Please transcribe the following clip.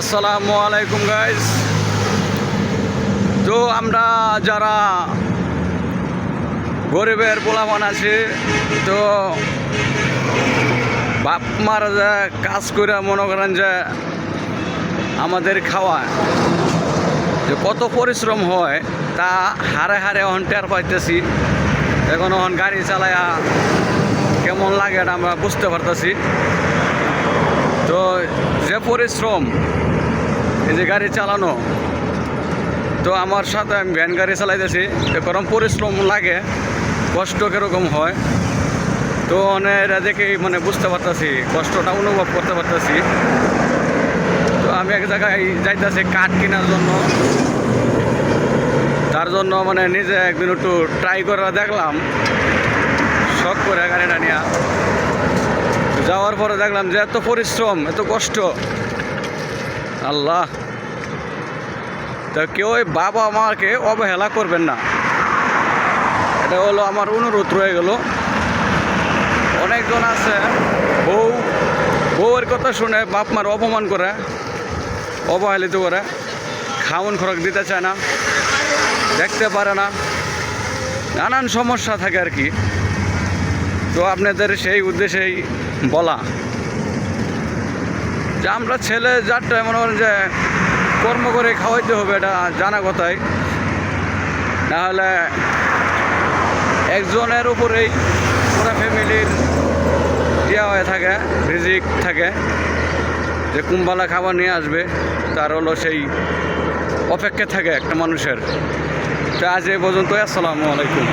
আসসালামু আলাইকুম গাইজ তো আমরা যারা গরিবের পোলাপান আছি, তো বাপ মারা যে কাজ করে মনে করেন যে আমাদের খাওয়া যে কত পরিশ্রম হয়, তা হারে হারে অহন টের পাইতেছি। এখন অহন গাড়ি চালায়া কেমন লাগে আমরা বুঝতে পারতেছি। পরিশ্রম এই যে গাড়ি চালানো। তো আমার সাথে আমি ভ্যান গাড়ি চালাইতেছি। এরকম পরিশ্রম লাগে, কষ্ট কীরকম হয়। তো মানে এটা দেখে মানে বুঝতে পারতেছি, কষ্টটা অনুভব করতে পারতেছি। তো আমি এক জায়গায় যাইতেছি কাঠ কেনার জন্য। তার জন্য মানে নিজে একদিন একটু ট্রাই করে দেখলাম। শখ করে গাড়িটা নিয়ে। যাওয়ার পরে দেখলাম যে এত পরিশ্রম, এত কষ্ট। আল্লাহ। তো কেউ বাবা মাকে অবহেলা করবেন না। এটা হলো আমার অনুরোধ রয়ে গেল। অনেকজন আছে, বউ, বউয়ের কথা শুনে বাপ মার অপমান করে, অবহেলিত করে খাওয়ান খোরাক দিতে চায় না, দেখতে পারে না। নানান সমস্যা থাকে আর কি। তো আপনাদের সেই উদ্দেশ্যেই বলা। যে আমরা ছেলে যারটা মনে করেন যে কর্ম করে খাওয়াইতে হবে এটা জানা কথাই। নাহলে একজনের উপরেই পুরো ফ্যামিলির দেওয়া হয়ে থাকে, রিজিক থাকে। যে কুম্বালা খাবার নিয়ে আসবে, তার হলো সেই অপেক্ষা থাকে একটা মানুষের। তো আজ এই পর্যন্ত আসসালামু আলাইকুম।